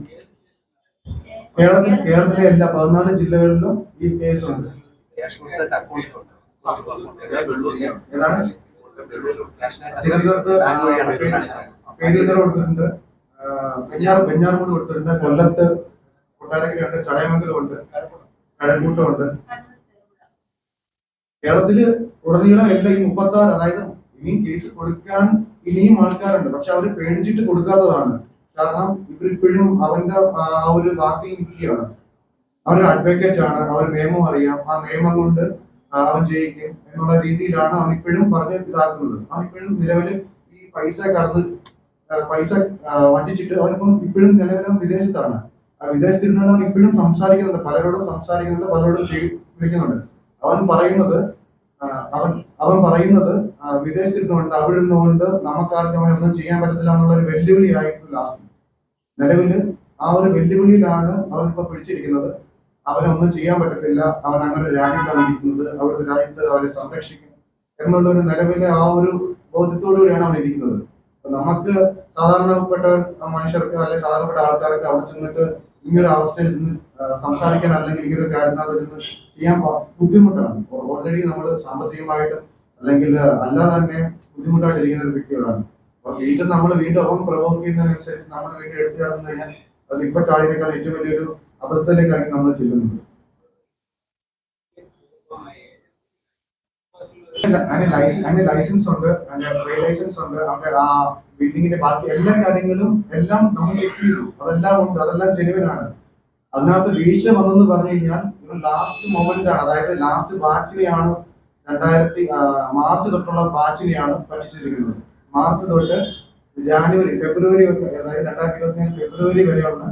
കേരളത്തിൽ കേരളത്തിലെ എല്ലാ പതിനാല് ജില്ലകളിലും ഈ കേസ് പേരുന്തര കൊടുത്തിട്ടുണ്ട്. ആ, വെഞ്ഞാറ് വെഞ്ഞാറുമൂട് കൊടുത്തിട്ടുണ്ട്. കൊല്ലത്ത് കൊട്ടാരക്കരയുണ്ട് ചടയമംഗലം ഉണ്ട് കഴക്കൂട്ടമുണ്ട് കേരളത്തിൽ ഉടനീളം എല്ലാം ഈ മുപ്പത്തി ആറ് അതായത് ഇനിയും കേസ് കൊടുക്കാൻ ഇനിയും ആൾക്കാരുണ്ട്. പക്ഷെ അവർ പേടിച്ചിട്ട് കൊടുക്കാത്തതാണ്. കാരണം ഇവരിപ്പോഴും അവന്റെ ആ ഒരു വാക്കിൽ നിൽക്കുകയാണ്. അവരൊരു അഡ്വക്കേറ്റ് ആണ്. അവർ നിയമം അറിയാം. ആ നിയമം കൊണ്ട് അവൻ ചെയ്യുക എന്നുള്ള രീതിയിലാണ് അവൻ ഇപ്പോഴും പറഞ്ഞ് ഇതാക്കുന്നത് അവൻ ഇപ്പോഴും നിലവിൽ ഈ പൈസ കടന്ന് പൈസ വഞ്ചിച്ചിട്ട് അവനിപ്പം ഇപ്പോഴും നിലവിലും വിദേശത്താണ്. വിദേശത്തിരുന്നാണ് അവൻ ഇപ്പോഴും സംസാരിക്കുന്നുണ്ട്. പലരോടും സംസാരിക്കുന്നുണ്ട് പലരോടും വിളിക്കുന്നുണ്ട്. അവൻ പറയുന്നത് അവൻ അവൻ പറയുന്നത് വിദേശത്തിരുന്നുകൊണ്ട് അവിടെ ഇരുന്നുകൊണ്ട് നമുക്കാർക്കും അവനെ ഒന്നും ചെയ്യാൻ പറ്റത്തില്ല എന്നുള്ള ഒരു വെല്ലുവിളി ആയിരുന്നു ലാസ്റ്റ്. നിലവിൽ ആ ഒരു വെല്ലുവിളിയിലാണ് അവൻ ഇപ്പൊ പിടിച്ചിരിക്കുന്നത്. അവനെ ഒന്നും ചെയ്യാൻ പറ്റത്തില്ല. അവൻ അങ്ങനെ ഒരു രാജ്യത്താണ് ഇരിക്കുന്നത്. അവരുടെ രാജ്യത്ത് അവരെ സംരക്ഷിക്കും എന്നുള്ള ഒരു നിലവിലെ ആ ഒരു ബോധ്യത്തോടു കൂടിയാണ് അവൻ ഇരിക്കുന്നത്. നമുക്ക് സാധാരണപ്പെട്ട മനുഷ്യർക്ക് അല്ലെങ്കിൽ സാധാരണപ്പെട്ട ആൾക്കാർക്ക് അവിടെ ചെന്നിട്ട് ഇങ്ങനൊരു അവസ്ഥയിൽ നിന്ന് സംസാരിക്കാൻ അല്ലെങ്കിൽ ഇങ്ങനൊരു കാര്യത്തിനകത്ത് ചെന്ന് ചെയ്യാൻ ബുദ്ധിമുട്ടാണ്. ഓൾറെഡി നമ്മൾ സാമ്പത്തികമായിട്ട് അല്ലെങ്കിൽ അല്ലാതെ തന്നെ ബുദ്ധിമുട്ടായിട്ട് ഇരിക്കുന്ന ഒരു വ്യക്തികളാണ്. അപ്പൊ വീണ്ടും നമ്മൾ വീണ്ടും അവൻ പ്രവോക്ക് ചെയ്യുന്നതിനനുസരിച്ച് നമ്മൾ വീണ്ടും എടുത്തു കിടന്നു കഴിഞ്ഞാൽ അത് ഇപ്പൊ ചാടിയേക്കാൾ ഏറ്റവും വലിയൊരു അബദ്ധത്തിലേക്കാണ് നമ്മൾ ചെല്ലുന്നത് അതിന് ലൈസൻസ് ഉണ്ട് അതിന്റെ ലൈസൻസ് ഉണ്ട് അവന്റെ ആ ബിൽഡിങ്ങിന്റെ ബാക്കി എല്ലാ കാര്യങ്ങളും എല്ലാം നമ്മൾ ചെക്ക് ചെയ്തു. അതെല്ലാം ഉണ്ട് അതെല്ലാം ജെനുവിനാണ് അതിനകത്ത് വീഴ്ച വന്നെന്ന് പറഞ്ഞു കഴിഞ്ഞാൽ ഒരു ലാസ്റ്റ് മൊമെന്റ് ആണ്. അതായത് ലാസ്റ്റ് ബാച്ചിനെയാണ് രണ്ടായിരത്തി മാർച്ച് തൊട്ടുള്ള ബാച്ചിനെയാണ് പറ്റിച്ചിരിക്കുന്നത്. മാർച്ച് തൊട്ട് ജാനുവരി ഫെബ്രുവരി അതായത് രണ്ടായിരത്തി ഇരുപത്തിനാല് ഫെബ്രുവരി വരെയുള്ള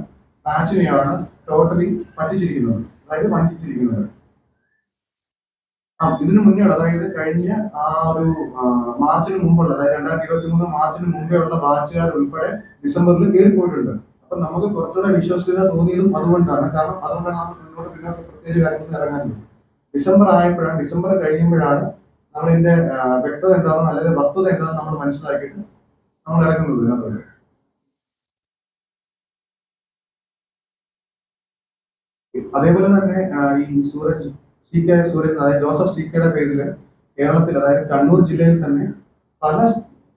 ബാച്ചിനെയാണ് ടോട്ടലി പറ്റിച്ചിരിക്കുന്നത്. അതായത് വഞ്ചിച്ചിരിക്കുന്നത്. ആ ഇതിനു മുന്നേ അതായത് കഴിഞ്ഞ ആ ഒരു മാർച്ചിന് മുമ്പുള്ള അതായത് രണ്ടായിരത്തി ഇരുപത്തി മൂന്ന് മാർച്ചിന് മുമ്പേ ഉള്ള ബാച്ചുകാർ ഉൾപ്പെടെ ഡിസംബറിൽ കയറി പോയിട്ടുണ്ട് അപ്പൊ നമുക്ക് കുറച്ചുകൂടെ വിശ്വസ്തത തോന്നിയതും അതുകൊണ്ടാണ്. കാരണം അതുകൊണ്ടാണ് നമ്മൾ മുന്നോട്ട് പിന്നോട്ട് പ്രത്യേകിച്ച് കാര്യങ്ങൾ ഇറങ്ങാനുള്ളത് ഡിസംബർ ആയപ്പോഴാണ് ഡിസംബർ കഴിയുമ്പോഴാണ് നമ്മളിന്റെ വ്യക്തത എന്താണെന്ന് അല്ലെങ്കിൽ വസ്തുത എന്താണെന്ന് നമ്മൾ മനസ്സിലാക്കിയിട്ട് നമ്മൾ ഇറങ്ങുന്നത് ഇതിനകത്തോട്ട്. അതേപോലെ തന്നെ ഈ സൂരജ് സി കെ സൂരജ് അതായത് ജോസഫ് സി കെയുടെ പേരിൽ കേരളത്തിൽ അതായത് കണ്ണൂർ ജില്ലയിൽ തന്നെ പല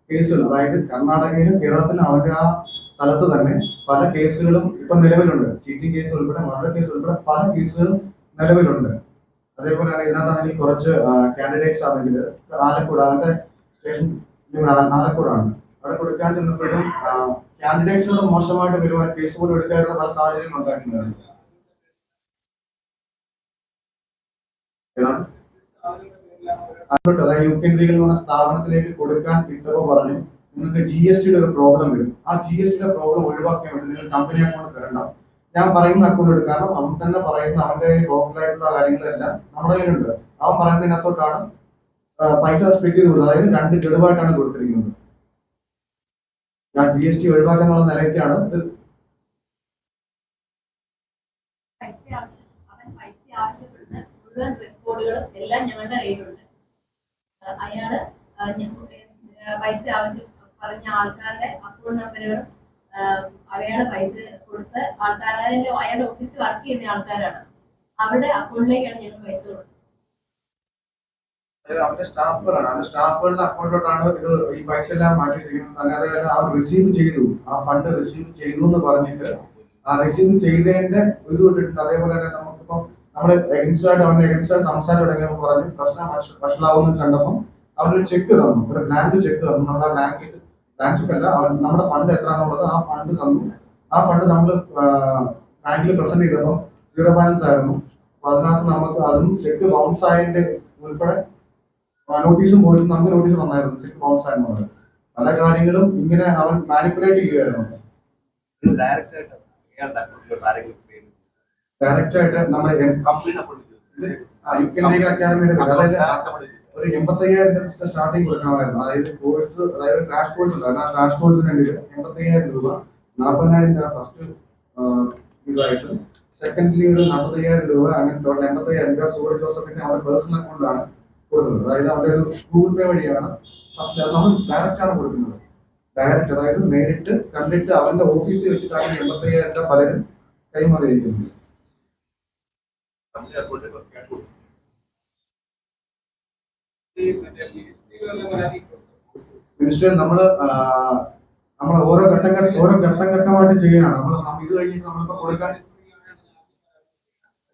കേസുകൾ അതായത് കർണാടകയിലും കേരളത്തിലും അവരുടെ ആ സ്ഥലത്ത് തന്നെ പല കേസുകളും ഇപ്പൊ നിലവിലുണ്ട്. ചീറ്റിംഗ് കേസ് ഉൾപ്പെടെ മർഡർ കേസ് ഉൾപ്പെടെ പല കേസുകളും നിലവിലുണ്ട്. അതേപോലെ തന്നെ ഇതിനകത്താണെങ്കിൽ കുറച്ച് കാൻഡിഡേറ്റ്സ് ആണെങ്കിൽ ആലക്കുട അവരുടെ സ്റ്റേഷൻ ആലക്കുടാണ് അവിടെ കൊടുക്കാൻ ചെന്നപ്പോഴും കാൻഡിഡേറ്റ്സിനോട് മോശമായിട്ട് പെരുമാറി കേസ് പോലും എടുക്കാതിരുന്ന പല സാഹചര്യങ്ങളും ഉണ്ടായിട്ടുണ്ട്. അതിലോട്ട് അതായത് യു കെ ലീഗൽ പറഞ്ഞ സ്ഥാപനത്തിലേക്ക് കൊടുക്കാൻ ഇട്ടപ്പോ പറഞ്ഞു നിങ്ങൾക്ക് ജി എസ് ടിയുടെ ഒരു പ്രോബ്ലം വരും. ആ ജി എസ് ടിയുടെ പ്രോബ്ലം ഒഴിവാക്കാൻ വേണ്ടി നിങ്ങൾ കമ്പനി അക്കൗണ്ട് തരണ്ട. ഞാൻ പറയുന്ന അക്കൗണ്ട് എടുക്കും കാരണം അവൻ തന്നെ പറയുന്ന അവന്റെ ലോക്കൽ ആയിട്ടുള്ള കാര്യങ്ങളെല്ലാം നമ്മുടെ കയ്യിലുണ്ട്. അവൻ പറയുന്നതിനകത്തോട്ടാണ് പൈസ സ്പ്ലിറ്റ് ചെയ്ത് കൊടുത്തത് അതായത് രണ്ട് ഗഡുവായിട്ടാണ് കൊടുത്തിരിക്കുന്നത്. ഞാൻ ജി എസ് ടി ഒഴിവാക്കാനുള്ള നിലയ്ക്കാണ് ഇത്. അവൻ പൈസ മുഴുവൻ റെക്കോർഡുകളും എല്ലാം ഞങ്ങളുടെ കയ്യിലുണ്ട്. അയാൾ പൈസ ആവശ്യം പറഞ്ഞ ആൾക്കാരുടെ അക്കൗണ്ട് നമ്പറുകളും അയാളെ പൈസ കൊടുത്ത ആൾക്കാരുടെ അയാളുടെ ഓഫീസിൽ വർക്ക് ചെയ്യുന്ന ആൾക്കാരാണ്. അവരുടെ അക്കൗണ്ടിലേക്കാണ് ഞങ്ങൾ പൈസ സ്റ്റാഫുകളാണ്. അവന്റെ സ്റ്റാഫുകളുടെ ഈ പൈസ റിസീവ് ആ ഫണ്ട് റിസീവ് ചെയ്തു എന്ന് പറഞ്ഞിട്ട് ആ റിസീവ് ചെയ്തതിന്റെ അതേപോലെ തന്നെ നമ്മൾ എഗൻസ്റ്റ് ആയിട്ട് അവന്റെ എഗൻസ്റ്റ് ആയിട്ട് സംസാരം തുടങ്ങിയപ്പോൾ പറഞ്ഞു പ്രശ്നം വഷ- വഷളാവുമെന്ന് കണ്ടപ്പോൾ അവരൊരു ചെക്ക് തന്നു ഒരു ബ്ലാങ്ക് ചെക്ക് തന്നു. നമ്മുടെ ബ്ലാങ്ക് ചെക്ക് ചെക്ക് അല്ല നമ്മുടെ ഫണ്ട് എത്രയാണെന്നുള്ളത് ആ ഫണ്ട് തന്നു. ആ ഫണ്ട് നമ്മൾ ബാങ്കിൽ പ്രസന്റ് ചെയ്തപ്പോൾ സീറോ ബാലൻസ് ആയിരുന്നു. അപ്പൊ അതിനകത്ത് നമുക്ക് അതും ചെക്ക് ബൗൺസ് ആയതിന്റെ ഉൾപ്പെടെ നോട്ടീസും പോയിട്ട് നമുക്ക് നോട്ടീസ് വന്നായിരുന്നു ചെക്ക് ബൗൺസ് ആയിരുന്നു പല കാര്യങ്ങളും ഇങ്ങനെ അവൻ മാനിപ്പുലേറ്റ് ചെയ്യുമായിരുന്നു ഡയറക്റ്റ് ആയിട്ട് അയാളുടെ അക്കൗണ്ടിലോട്ട് ആരെങ്കിലും പേര് ഡയറക്റ്റ് ആയിട്ട് ലീഗൽ അക്കാഡമിയുടെ അതായത് ഒരു എൺപത്തയ്യായിരം രൂപ സ്റ്റാർട്ടിങ് കൊടുക്കണമായിരുന്നു. അതായത് കോഴ്സ് അതായത് ക്രാഷ് കോഴ്സ് ഉണ്ട്. ആ ക്രാഷ് കോഴ്സിന് വേണ്ടിയിട്ട് എൺപത്തയ്യായിരം രൂപ നാൽപ്പതിനായിരം രൂപ ഫസ്റ്റ് ഇതായിട്ട്. സെക്കൻഡ്ലി ഒരു നാൽപ്പത്തയ്യായിരം രൂപ അങ്ങനെ ടോട്ടൽ എൺപത്തയ്യായിരം രൂപ സൂര്യ ജോസഫിന്റെ അവരുടെ പേഴ്സണൽ അക്കൗണ്ടിലാണ് കൊടുക്കുന്നത്. അതായത് അവരുടെ ഒരു ഗൂഗിൾ പേ വഴിയാണ് ഫസ്റ്റ് നമ്മൾ ഡയറക്റ്റ് ആണ് കൊടുക്കുന്നത്. ഡയറക്റ്റ് അതായത് നേരിട്ട് കണ്ടിട്ട് അവന്റെ ഓഫീസിൽ വെച്ചിട്ടാണ് എൺപത്തയ്യായിരം രൂപ പലരും കൈമാറിയിരിക്കുന്നത്. മിനിസ്റ്റർ നമ്മൾ നമ്മൾ ഓരോ ഘട്ടം ഓരോ ഘട്ടം ഘട്ടമായിട്ട് ചെയ്യുകയാണ്. നമ്മൾ ഇത് കഴിഞ്ഞിട്ട് നമ്മളിപ്പോ കൊടുക്കാൻ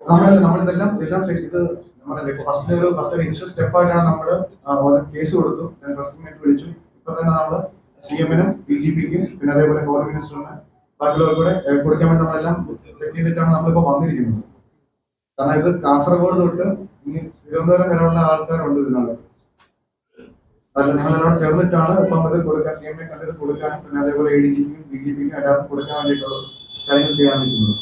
നമ്മളല്ല നമ്മളിതെല്ലാം എല്ലാം ഇത് നമ്മുടെ ഫസ്റ്റ് ഒരു ഫസ്റ്റ് ഒരു ഇനിഷ്യൽ സ്റ്റെപ്പ് ആയിട്ടാണ് നമ്മൾ കേസ് കൊടുത്തു. ഞാൻ പ്രസ് മീറ്റ് വിളിച്ചു. ഇപ്പൊ തന്നെ നമ്മൾ സി എമ്മിനും ഡി ജി പിക്കും പിന്നെ അതേപോലെ ഫോറിൻ മിനിസ്റ്ററിന് ബാക്കിയുള്ളവർക്കൂടെ കൊടുക്കാൻ വേണ്ടി നമ്മളെല്ലാം ചെക്ക് ചെയ്തിട്ടാണ് നമ്മളിപ്പോ വന്നിരിക്കുന്നത്. കാരണം ഇത് കാസർഗോഡ് തൊട്ട് ഈ തിരുവനന്തപുരം വരെയുള്ള ആൾക്കാരുണ്ട് ഇതിനകത്ത്. അല്ല ഞങ്ങളെല്ലാം ചേർന്നിട്ടാണ് ഇപ്പം ഇത് കൊടുക്കാൻ സി എം എ കണ്ടിട്ട് കൊടുക്കാനും പിന്നെ അതേപോലെ എ ഡി ജിക്കും ഡി ജി പിക്കും എല്ലാവർക്കും കൊടുക്കാൻ വേണ്ടിയിട്ടുള്ള കാര്യങ്ങൾ ചെയ്യാൻ നിൽക്കുന്നത്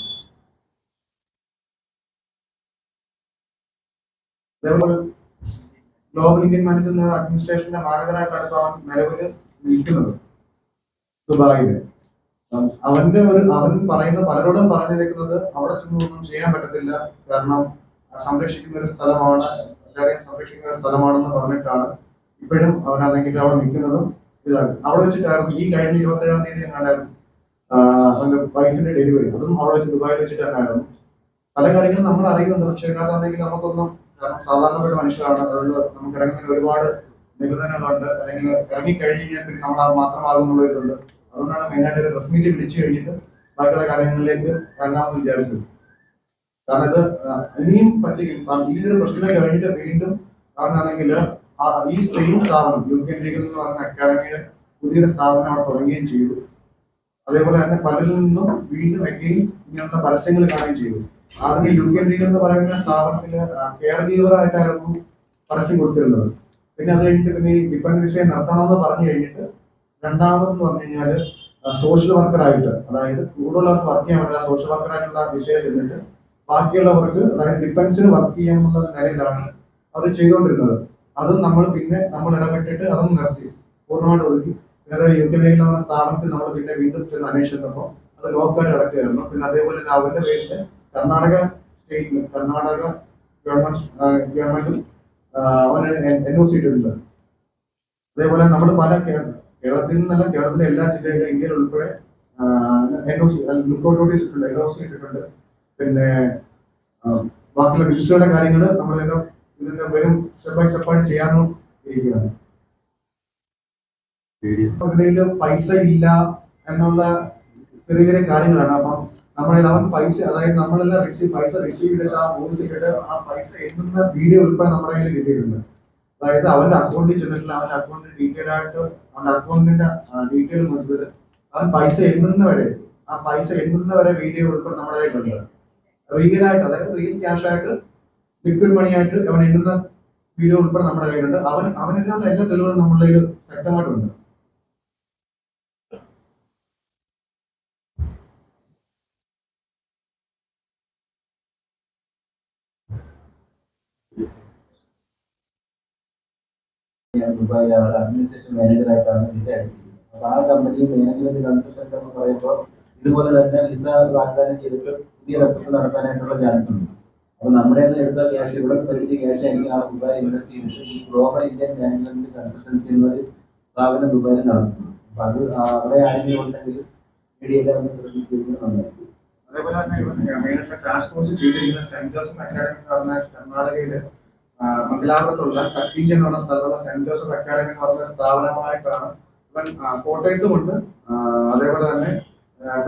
അതേപോലെ ഗ്ലോബൽ ഇന്ത്യൻ മാനേജ്മെന്റ് അഡ്മിനിസ്ട്രേഷന്റെ മാനേജറായിട്ടാണ് ഇപ്പൊ അവൻ നിലവിൽ നിൽക്കുന്നത്. ദുബായിൽ. അവന്റെ ഒരു അവൻ പറയുന്ന പലരോടും പറഞ്ഞിരിക്കുന്നത് അവിടെ ചെന്നൊന്നും ചെയ്യാൻ പറ്റത്തില്ല. കാരണം സംരക്ഷിക്കുന്ന ഒരു സ്ഥലമാണ് എല്ലാവരെയും സംരക്ഷിക്കുന്ന ഒരു സ്ഥലമാണെന്ന് പറഞ്ഞിട്ടാണ് ഇപ്പോഴും അവനാണെങ്കിൽ അവിടെ നിൽക്കുന്നതും ഇതാണ് അവിടെ വെച്ചിട്ടായിരുന്നു ഈ കഴിഞ്ഞ ഇരുപത്തേഴാം തീയതി എങ്ങാണ്ടായിരുന്നു അവന്റെ വൈഫിന്റെ ഡെലിവറി അതും അവിടെ വെച്ച് ദുബായിൽ വെച്ചിട്ട് തന്നെയായിരുന്നു പല കാര്യങ്ങളും നമ്മൾ അറിയുന്നുണ്ട് പക്ഷെ ഇതിനകത്താണെങ്കിൽ നമുക്കൊന്നും കാരണം സാധാരണപ്പെട്ട മനുഷ്യരാണ് അതുകൊണ്ട് നമുക്ക് ഇറങ്ങുന്നതിന് ഒരുപാട് നിബന്ധനകളുണ്ട്. അല്ലെങ്കിൽ ഇറങ്ങി കഴിഞ്ഞ് കഴിഞ്ഞാൽ പിന്നെ നമ്മൾ അത് മാത്രമാകുന്നുള്ള ഇതുണ്ട് അതുകൊണ്ടാണ് മെയിനായിട്ട് ഒരു പ്രസ് മീറ്റ് വിളിച്ചു കഴിഞ്ഞിട്ട് ബാക്കിയുള്ള കാര്യങ്ങളിലേക്ക് ഇറങ്ങാമെന്ന് വിചാരിച്ചത്. കാരണം ഇത് ഇനിയും പറ്റില്ല കാരണം ഈ ഒരു പ്രശ്നം കഴിഞ്ഞിട്ട് വീണ്ടും അവനാണെങ്കിൽ ഈ സെയിം സ്ഥാപനം യു കെ ലീഗൽ എന്ന് പറയുന്ന അക്കാഡമിയുടെ പുതിയൊരു സ്ഥാപനം അവിടെ തുടങ്ങുകയും ചെയ്തു. അതേപോലെ തന്നെ പലരിൽ നിന്നും വീണ്ടും വെക്കുകയും ഇങ്ങനെയുള്ള പരസ്യങ്ങൾ കാണുകയും ചെയ്തു. ആദ്യം യു കെ ലീഗൽ എന്ന് പറയുന്ന സ്ഥാപനത്തിൽ കെയർ ഗീവറായിട്ടായിരുന്നു പരസ്യം കൊടുത്തിരുന്നത്. പിന്നെ അത് കഴിഞ്ഞിട്ട് പിന്നെ ഈ ഡിപ്പെൻഡ് വിസയെ നിർത്തണമെന്ന് പറഞ്ഞു കഴിഞ്ഞിട്ട് രണ്ടാമതെന്ന് പറഞ്ഞു കഴിഞ്ഞാൽ സോഷ്യൽ വർക്കറായിട്ട് അതായത് കൂടുതലുള്ളവർക്ക് വർക്ക് ചെയ്യാൻ പറ്റില്ല സോഷ്യൽ വർക്കറായിട്ടുള്ള വിഷയം ചെന്നിട്ട് ബാക്കിയുള്ളവർക്ക് അതായത് ഡിഫൻസിന് വർക്ക് ചെയ്യാമെന്നുള്ള നിലയിലാണ് അവർ ചെയ്തുകൊണ്ടിരുന്നത്. അത് നമ്മൾ പിന്നെ നമ്മൾ ഇടപെട്ടിട്ട് അതൊന്ന് നിർത്തി. പൂർണമായിട്ട് ഒതുക്കി. പിന്നെ യു കെ മേഖല എന്ന സ്ഥാപനത്തിൽ നമ്മൾ പിന്നെ വീണ്ടും ചെന്ന് അന്വേഷിച്ചപ്പോൾ അത് ലോക്കായിട്ട് അടക്കുകയായിരുന്നു പിന്നെ അതേപോലെ തന്നെ അവരുടെ പേരിൽ കർണാടക സ്റ്റേറ്റിൽ കർണാടക ഗവൺമെന്റ് ഗവൺമെന്റും അവന് എൻ ഒ സി ഇട്ടിട്ടുണ്ട് അതേപോലെ നമ്മൾ പല കേരളത്തിൽ നിന്നല്ല കേരളത്തിലെ എല്ലാ ജില്ലയിലും ഇന്ത്യയിൽ ഉൾപ്പെടെ എൻ നോട്ടീസ് ഇട്ടിട്ടുണ്ട്. പിന്നെ ബാക്കിയുള്ള മിനിസ്റ്ററുടെ കാര്യങ്ങൾ നമ്മൾ ഇതിന്റെ ഇതിന്റെ വരും സ്റ്റെപ്പ് ബൈ സ്റ്റെപ്പായിട്ട് ചെയ്യാനും ഇരിക്കുകയാണ്. പൈസ ഇല്ല എന്നുള്ള ചെറിയ ചെറിയ കാര്യങ്ങളാണ്. അപ്പം നമ്മളെ അവൻ പൈസ അതായത് നമ്മളെല്ലാം റിസീവ് പൈസ റിസീവ് ചെയ്തിട്ട് ആ വോയിസ് ഇട്ടിട്ട് ആ പൈസ എണ്ണുന്ന വീഡിയോ ഉൾപ്പെടെ നമ്മുടെ കയ്യിൽ കിട്ടിയിട്ടുണ്ട്. അതായത് അവന്റെ അക്കൗണ്ടിൽ ചെന്നിട്ടില്ല അവന്റെ അക്കൗണ്ടിൽ ഡീറ്റെയിൽ ആയിട്ട് അവന്റെ അക്കൗണ്ടിന്റെ ഡീറ്റെയിൽ നോക്കിയിട്ട് അവൻ പൈസ എണ്ണുന്ന വരെ ആ പൈസ എണ്ണുന്ന വരെ വീഡിയോ ഉൾപ്പെടെ നമ്മുടെ കയ്യിലുണ്ട് റിയൽ അതായത് റിയൽ ക്യാഷ് ആയിട്ട് ലിക്വിഡ് മണി ആയിട്ട് അവൻ എണ്ണുന്ന വീഡിയോ ഉൾപ്പെടെ നമ്മുടെ കയ്യിലുണ്ട്. അവൻ അവനെതിരെയുള്ള എല്ലാ തെളിവുകളും നമ്മളുടെ ഒരു ശക്തമായിട്ടുണ്ട്. ഞാൻ ദുബായിലാണ് അഡ്മിനിസ്ട്രേഷൻ മാനേജറായിട്ടാണ് വിസ അടിച്ചിരിക്കുന്നത് അപ്പൊ ആ കമ്പനി മാനേജ്മെന്റ് കൺസൾട്ടന്റ് എന്ന് പറയുമ്പോൾ ഇതുപോലെ തന്നെ വിസ വാഗ്ദാനം ചെയ്തിട്ട് പുതിയ തട്ടിപ്പ് നടത്താനായിട്ടുള്ള ചാൻസ് ഉണ്ട്. അപ്പൊ നമ്മുടെ നിന്ന് എടുത്ത ക്യാഷ് ഇവിടെ പറ്റിച്ച ക്യാഷ് എനിക്ക് നാളെ ദുബായിൽ ഇൻവെസ്റ്റ് ചെയ്തിട്ട് ഈ ഗ്ലോബൽ ഇന്ത്യൻ മാനേജ്മെന്റ് കൺസൾട്ടൻസി എന്നൊരു സ്ഥാപനം ദുബായിൽ നടത്തുന്നു അപ്പൊ അത് അവിടെ ആരെങ്കിലും ഉണ്ടെങ്കിൽ മീഡിയയിലെ ഒന്ന് നന്നായിരിക്കും. അതേപോലെ തന്നെ മെയിനായിട്ടുള്ള ക്രാഷ് കോഴ്സ് ചെയ്തിരിക്കുന്ന സെന്റ് ജോസഫ് അക്കാഡമി കർണാടകയിൽ ആ, മംഗലാപുരത്തുള്ള കത്തീഞ്ചൻ എന്ന് പറഞ്ഞ സ്ഥലത്തുള്ള സെന്റ് ജോസഫ് അക്കാഡമി എന്ന് പറഞ്ഞ സ്ഥാപനമായിട്ടാണ് ഇവൻ കോട്ടയത്തുമുണ്ട്. അതേപോലെ തന്നെ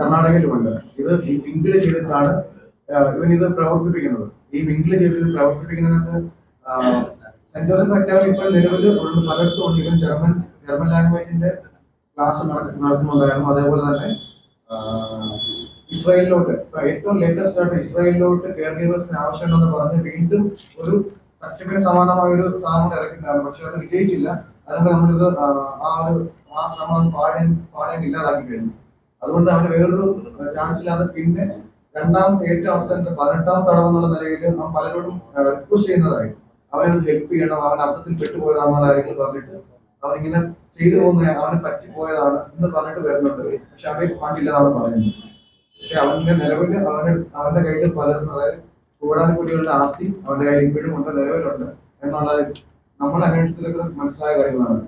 കർണാടകയിലും കർണാടകയിലുമുണ്ട്. ഇത് മിങ്കിൾ ചെയ്തിട്ടാണ് ഇവൻ ഇത് പ്രവർത്തിപ്പിക്കുന്നത്. ഈ മിങ്കിൾ ചെയ്ത് ഇത് പ്രവർത്തിപ്പിക്കുന്നതിനകത്ത് സെന്റ് ജോസഫ് അക്കാഡമി ഇപ്പോൾ നിലവിൽ പലയിടത്തും ഉണ്ട്. ഇവൻ ജർമ്മൻ ജർമ്മൻ ലാംഗ്വേജിന്റെ ക്ലാസ് നടത്തുന്നുണ്ടായിരുന്നു. അതേപോലെ തന്നെ ഇസ്രായേലിലോട്ട് ഏറ്റവും ലേറ്റസ്റ്റ് ആയിട്ട് ഇസ്രായേലിലോട്ട് കെയർ ഗീവേഴ്സിന് ആവശ്യമുണ്ടെന്ന് പറഞ്ഞ് വീണ്ടും ഒരു തട്ടിപ്പിന് സമാനമായ ഒരു സാധനം ഇറക്കിയിട്ടാണ് പക്ഷെ അത് വിജയിച്ചില്ല. അതുകൊണ്ട് നമ്മളിത് ആ, ഒരു ആ ശ്രമം പാടേ പാടേ ഇല്ലാതാക്കി കഴിഞ്ഞു. അതുകൊണ്ട് അവന് വേറൊരു ചാൻസ് ഇല്ലാതെ പിന്നെ രണ്ടാം ഏറ്റവും അവസരത്തിൽ പതിനെട്ടാം തടവ് എന്നുള്ള നിലയിൽ ആ പലരോടും റിക്വസ്റ്റ് ചെയ്യുന്നതായി. അവനെ ഹെൽപ്പ് ചെയ്യണം അവൻ അബദ്ധത്തിൽ പെട്ടുപോയതാണെന്നുള്ള കാര്യങ്ങൾ പറഞ്ഞിട്ട് അവനിങ്ങനെ ചെയ്തു പോകുന്ന അവന് പറ്റിപ്പോയതാണ് എന്ന് പറഞ്ഞിട്ട് വരുന്നുണ്ട്. പക്ഷെ അവരെ ഫണ്ടില്ലെന്നാണ് പറയുന്നത്. പക്ഷെ അവന്റെ നിലവിൽ അവന് അവന്റെ കയ്യിൽ പലരും അതായത് കൂടാനുകൂടികളുടെ ആസ്തി അവരുടെ കയ്യിൽ ഇപ്പോഴും ഉണ്ട് നിലവിലുണ്ട് എന്നുള്ളത് നമ്മൾ അന്വേഷണത്തിലൊക്കെ മനസ്സിലായ കാര്യങ്ങളാണ്.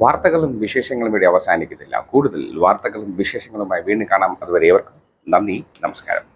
വാർത്തകളും വിശേഷങ്ങളും ഇവിടെ അവസാനിക്കുന്നില്ല. കൂടുതൽ വാർത്തകളും വിശേഷങ്ങളുമായി വീണ്ടും കാണാം. അതുവരെ ഏവർക്കും നന്ദി നമസ്കാരം.